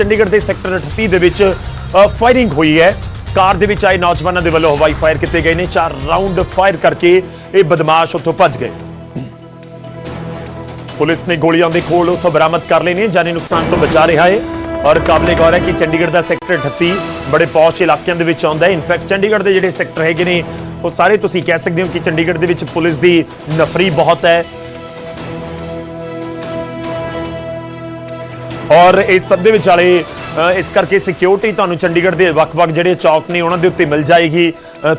ਚੰਡੀਗੜ੍ਹ ਦੇ ਸੈਕਟਰ 38 ਦੇ ਵਿੱਚ ਫਾਇਰਿੰਗ ਹੋਈ ਹੈ। ਕਾਰ ਦੇ ਵਿੱਚ ਆਏ ਨੌਜਵਾਨਾਂ ਦੇ ਵੱਲੋਂ ਹਵਾਈ ਫਾਇਰ ਕੀਤੇ ਗਏ ਨੇ। ਚਾਰ ਰਾਉਂਡ ਫਾਇਰ ਕਰਕੇ ਇਹ ਬਦਮਾਸ਼ ਉੱਥੋਂ ਭੱਜ ਗਏ। ਪੁਲਿਸ ਨੇ ਗੋਲੀਆਂ ਦੇ ਖੋਲ ਉੱਥੋਂ ਬਰਾਮਦ ਕਰ ਲਏ ਨੇ। ਜਾਨੀ ਨੁਕਸਾਨ ਤੋਂ ਬਚਾ ਰਿਹਾ ਹੈ। ਔਰ ਕਾਬਲੇ ਗੌਰ ਹੈ ਕਿ ਚੰਡੀਗੜ੍ਹ ਦਾ ਸੈਕਟਰ 38 ਬੜੇ ਪੌਸ਼ ਇਲਾਕਿਆਂ ਦੇ ਵਿੱਚ ਆਉਂਦਾ ਹੈ। ਇਨਫੈਕਟ ਚੰਡੀਗੜ੍ਹ ਦੇ ਜਿਹੜੇ ਸੈਕਟਰ ਹੈਗੇ ਨੇ, ਉਹ ਸਾਰੇ ਤੁਸੀਂ ਕਹਿ ਸਕਦੇ ਹੋ ਕਿ ਚੰਡੀਗੜ੍ਹ ਦੇ ਵਿੱਚ ਪੁਲਿਸ ਦੀ ਨਫਰੀ ਬਹੁਤ ਹੈ। ਔਰ ਇਸ ਸਭ ਦੇ ਵਿਚਾਲੇ ਇਸ ਕਰਕੇ ਸਿਕਿਉਰਿਟੀ ਤੁਹਾਨੂੰ ਚੰਡੀਗੜ੍ਹ ਦੇ ਵੱਖ-ਵੱਖ ਜਿਹੜੇ ਚੌਕ ਨੇ ਉਹਨਾਂ ਦੇ ਉੱਤੇ ਮਿਲ ਜਾਏਗੀ।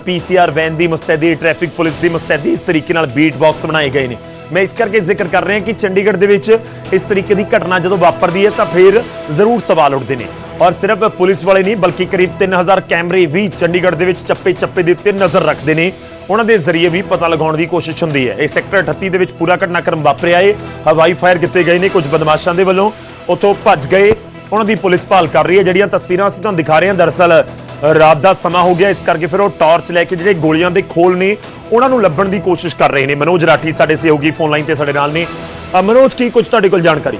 ਪੀਸੀਆਰ ਵੈਨ ਦੀ ਮੁਸਤੈਦੀ ਟ੍ਰੈਫਿਕ ਪੁਲਿਸ ਦੀ ਮੁਸਤੈਦੀ ਇਸ ਤਰੀਕੇ ਨਾਲ ਬੀਟ ਬਾਕਸ ਬਣਾਏ ਗਏ ਨੇ। ਮੈਂ ਇਸ ਕਰਕੇ ਜ਼ਿਕਰ ਕਰ ਰਿਹਾ ਕਿ ਚੰਡੀਗੜ੍ਹ ਦੇ ਵਿੱਚ ਇਸ ਤਰੀਕੇ ਦੀ ਘਟਨਾ ਜਦੋਂ ਵਾਪਰਦੀ ਹੈ ਤਾਂ ਫਿਰ ਜ਼ਰੂਰ ਸਵਾਲ ਉੱਠਦੇ ਨੇ। ਔਰ ਸਿਰਫ ਪੁਲਿਸ ਵਾਲੇ ਨਹੀਂ, ਬਲਕਿ ਕਰੀਬ 3000 ਕੈਮਰੇ ਵੀ ਚੰਡੀਗੜ੍ਹ ਦੇ ਵਿੱਚ ਚੱਪੇ-ਚੱਪੇ ਦੇ ਉੱਤੇ ਨਜ਼ਰ ਰੱਖਦੇ ਨੇ। ਉਹਨਾਂ ਦੇ ਜ਼ਰੀਏ ਵੀ ਪਤਾ ਲਗਾਉਣ ਦੀ ਕੋਸ਼ਿਸ਼ ਹੁੰਦੀ ਹੈ। ਇਹ ਸੈਕਟਰ 38 ਦੇ ਵਿੱਚ ਪੂਰਾ ਘਟਨਾਕ੍ਰਮ ਵਾਪਰਿਆ ਏ। ਹਵਾਈ ਫਾਇਰ ਕੀਤੇ ਗਏ ਨੇ ਕੁਝ ਬਦਮਾਸ਼ਾਂ ਦੇ ਵੱਲੋਂ। ਉੱਥੋਂ ਭੱਜ ਗਏ। ਉਹਨਾਂ ਦੀ ਪੁਲਿਸ ਭਾਲ ਕਰ ਰਹੀ ਹੈ। ਜਿਹੜੀਆਂ ਤਸਵੀਰਾਂ ਅਸੀਂ ਤੁਹਾਨੂੰ ਦਿਖਾ ਰਹੇ ਹਾਂ ਦਰਅਸਲ ਰਾਤ ਦਾ ਸਮਾਂ ਹੋ ਗਿਆ। ਇਸ ਕਰਕੇ ਫਿਰ ਉਹ ਟਾਰਚ ਲੈ ਕੇ ਜਿਹੜੇ ਗੋਲੀਆਂ ਦੇ ਖੋਲ ਨੇ ਉਹਨਾਂ ਨੂੰ ਲੱਭਣ ਦੀ ਕੋਸ਼ਿਸ਼ ਕਰ ਰਹੇ ਨੇ। ਮਨੋਜ ਰਾਠੀ ਸਾਡੇ ਸਹਿਯੋਗੀ ਫੋਨ ਲਾਈਨ ਤੇ ਸਾਡੇ ਨਾਲ ਨੇ। ਮਨੋਜ ਕੀ ਕੁਝ ਤੁਹਾਡੇ ਕੋਲ ਜਾਣਕਾਰੀ?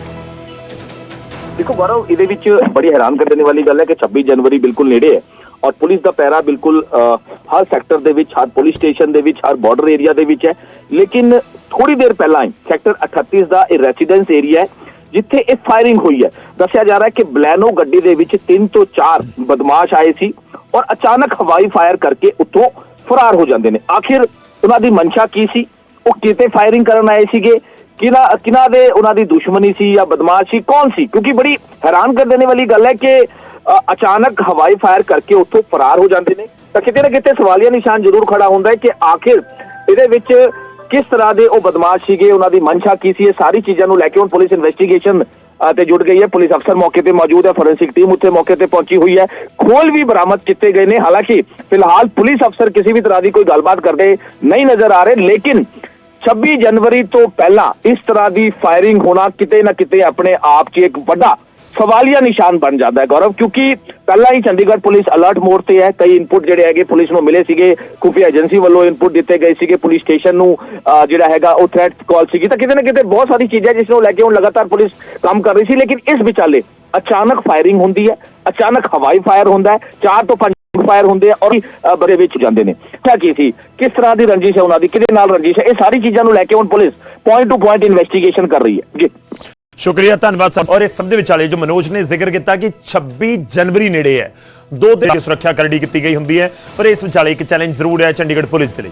ਦੇਖੋ ਗੌਰਵ ਇਹਦੇ ਵਿੱਚ ਬੜੀ ਹੈਰਾਨ ਕਰ ਦੇਣ ਵਾਲੀ ਗੱਲ ਹੈ ਕਿ 26 ਜਨਵਰੀ ਬਿਲਕੁਲ ਨੇੜੇ ਹੈ ਔਰ ਪੁਲਿਸ ਦਾ ਪੈਰਾ ਬਿਲਕੁਲ ਅਹ, ਹਰ ਸੈਕਟਰ ਦੇ ਵਿੱਚ ਹਰ ਪੁਲਿਸ ਸਟੇਸ਼ਨ ਦੇ ਵਿੱਚ ਹਰ ਬਾਰਡਰ ਏਰੀਆ ਦੇ ਵਿੱਚ ਹੈ। ਲੇਕਿਨ ਥੋੜੀ ਦੇਰ ਪਹਿਲਾਂ ਹੀ ਸੈਕਟਰ 38 ਦਾ ਇਹ ਰੈਜ਼ੀਡੈਂਸ ਏਰੀਆ ਹੈ। ਜਿੱਥੇ ਇਹ ਫਾਇਰਿੰਗ ਹੋਈ ਹੈ। ਦੱਸਿਆ ਜਾ ਰਿਹਾ ਹੈ ਕਿ ਬਲੈਨੋ ਗੱਡੀ ਦੇ ਵਿੱਚ 3 ਤੋਂ 4 ਬਦਮਾਸ਼ ਆਏ ਸੀ ਔਰ ਅਚਾਨਕ ਹਵਾਈ ਫਾਇਰ ਕਰਕੇ ਉੱਥੋਂ ਫਰਾਰ ਹੋ ਜਾਂਦੇ ਨੇ। ਆਖਿਰ ਉਹਨਾਂ ਦੀ ਮਨਸ਼ਾ ਕੀ ਸੀ? ਉਹ ਕਿਤੇ ਫਾਇਰਿੰਗ ਕਰਨ ਆਏ ਸੀਗੇ? ਕਿਨਾ ਕਿਨਾ ਦੇ ਉਹਨਾਂ ਦੀ ਦੁਸ਼ਮਣੀ ਸੀ ਜਾਂ ਬਦਮਾਸ਼ ਸੀ? ਕੌਣ ਸੀ? ਕਿਉਂਕਿ ਬੜੀ ਹੈਰਾਨ ਕਰ ਦੇਣੇ ਵਾਲੀ ਗੱਲ ਹੈ ਕਿ ਅਚਾਨਕ ਹਵਾਈ ਫਾਇਰ ਕਰਕੇ ਉੱਥੋਂ ਫਰਾਰ ਹੋ ਜਾਂਦੇ ਨੇ। ਤਾਂ ਕਿਤੇ ਨਾ ਕਿਤੇ ਸਵਾਲੀਆ ਨਿਸ਼ਾਨ ਜ਼ਰੂਰ ਖੜਾ ਹੁੰਦਾ ਹੈ ਕਿ ਆਖਿਰ ਇਹਦੇ ਵਿੱਚ ਕਿਸ ਤਰ੍ਹਾਂ ਦੇ ਉਹ ਬਦਮਾਸ਼ ਸੀਗੇ, ਉਹਨਾਂ ਦੀ ਮਨਸ਼ਾ ਕੀ ਸੀ, ਇਹ ਸਾਰੀ ਚੀਜ਼ਾਂ ਨੂੰ ਲੈ ਕੇ ਹੁਣ ਪੁਲਿਸ ਇਨਵੈਸਟੀਗੇਸ਼ਨ ਤੇ ਜੁੜ ਗਈ ਹੈ। ਪੁਲਿਸ ਅਫਸਰ ਮੌਕੇ ਤੇ ਮੌਜੂਦ ਹੈ ਫੋਰੈਂਸਿਕ ਟੀਮ ਉੱਥੇ ਮੌਕੇ ਤੇ ਪਹੁੰਚੀ ਹੋਈ ਹੈ। ਖੋਲ ਵੀ ਬਰਾਮਦ ਕੀਤੇ ਗਏ ਨੇ। ਹਾਲਾਂਕਿ, ਫਿਲਹਾਲ ਪੁਲਿਸ ਅਫਸਰ ਕਿਸੇ ਵੀ ਤਰ੍ਹਾਂ ਦੀ ਕੋਈ ਗੱਲਬਾਤ ਕਰਦੇ ਨਹੀਂ ਨਜ਼ਰ ਆ ਰਹੇ, ਲੇਕਿਨ 26 ਜਨਵਰੀ ਤੋਂ ਪਹਿਲਾਂ ਇਸ ਤਰ੍ਹਾਂ ਦੀ ਫਾਇਰਿੰਗ ਹੋਣਾ ਕਿਤੇ ਨਾ ਕਿਤੇ ਆਪਣੇ ਆਪ 'ਚ ਇੱਕ ਵੱਡਾ ਸਵਾਲੀਆ ਨਿਸ਼ਾਨ ਬਣ ਜਾਂਦਾ ਹੈ, ਗੌਰਵ, ਕਿਉਂਕਿ ਪਹਿਲਾਂ ਹੀ ਚੰਡੀਗੜ੍ਹ ਪੁਲਿਸ ਅਲਰਟ ਮੋਡ ਤੇ ਹੈ, ਕਈ ਇਨਪੁਟ ਜਿਹੜੇ ਹੈਗੇ ਪੁਲਿਸ ਨੂੰ ਮਿਲੇ ਸੀਗੇ, ਖੁਫੀਆ ਏਜੰਸੀ ਵੱਲੋਂ ਇਨਪੁਟ ਦਿੱਤੇ ਗਏ ਸੀਗੇ, ਪੁਲਿਸ ਸਟੇਸ਼ਨ ਨੂੰ ਜਿਹੜਾ ਹੈਗਾ ਉਹ ਥ੍ਰੈਟ ਕਾਲ ਸੀਗੀ। ਤਾਂ ਕਿਤੇ ਨਾ ਕਿਤੇ ਬਹੁਤ ਸਾਰੀ ਚੀਜ਼ਾਂ ਜਿਸ ਨੂੰ ਲੈ ਕੇ ਹੁਣ ਲਗਾਤਾਰ ਪੁਲਿਸ ਕੰਮ ਕਰ ਰਹੀ ਸੀ, ਲੇਕਿਨ ਇਸ ਵਿਚਾਲੇ ਅਚਾਨਕ ਫਾਇਰਿੰਗ ਹੁੰਦੀ ਹੈ, ਅਚਾਨਕ ਹਵਾਈ ਫਾਇਰ ਹੁੰਦਾ ਹੈ, ਚਾਰ ਤੋਂ ਪੰਜ ਫਾਇਰ ਹੁੰਦੇ ਆ ਔਰ ਬਰੇ ਵਿੱਚ ਜਾਂਦੇ ਨੇ। ਤਾਂ ਕੀ ਸੀ, ਕਿਸ ਤਰ੍ਹਾਂ ਦੀ ਰੰਜਿਸ਼ ਹੈ ਉਹਨਾਂ ਦੀ, ਕਿਹਦੇ ਨਾਲ ਰੰਜਿਸ਼ ਹੈ, ਇਹ ਸਾਰੀ ਚੀਜ਼ਾਂ ਨੂੰ ਲੈ ਕੇ ਹੁਣ police point to point investigation ਕਰ ਰਹੀ ਹੈ। ਜੀ। ਸ਼ੁਕਰੀਆ, ਧੰਨਵਾਦ ਸਭ ਔਰ ਇਸ ਸਭ ਦੇ ਵਿਚਾਲੇ ਜੋ ਮਨੋਜ ਨੇ ਜ਼ਿਕਰ ਕੀਤਾ ਕਿ 26 ਜਨਵਰੀ ਨੇੜੇ ਹੈ। ਦੋ ਦਿਨ ਦੀ ਸੁਰੱਖਿਆ ਕਰੜੀ ਕੀਤੀ ਗਈ ਹੁੰਦੀ ਹੈ, ਪਰ ਇਸ ਵਿਚਾਲੇ ਇੱਕ ਚੈਲੰਜ ਜ਼ਰੂਰ ਹੈ ਚੰਡੀਗੜ੍ਹ ਪੁਲਿਸ ਦੇ ਲਈ।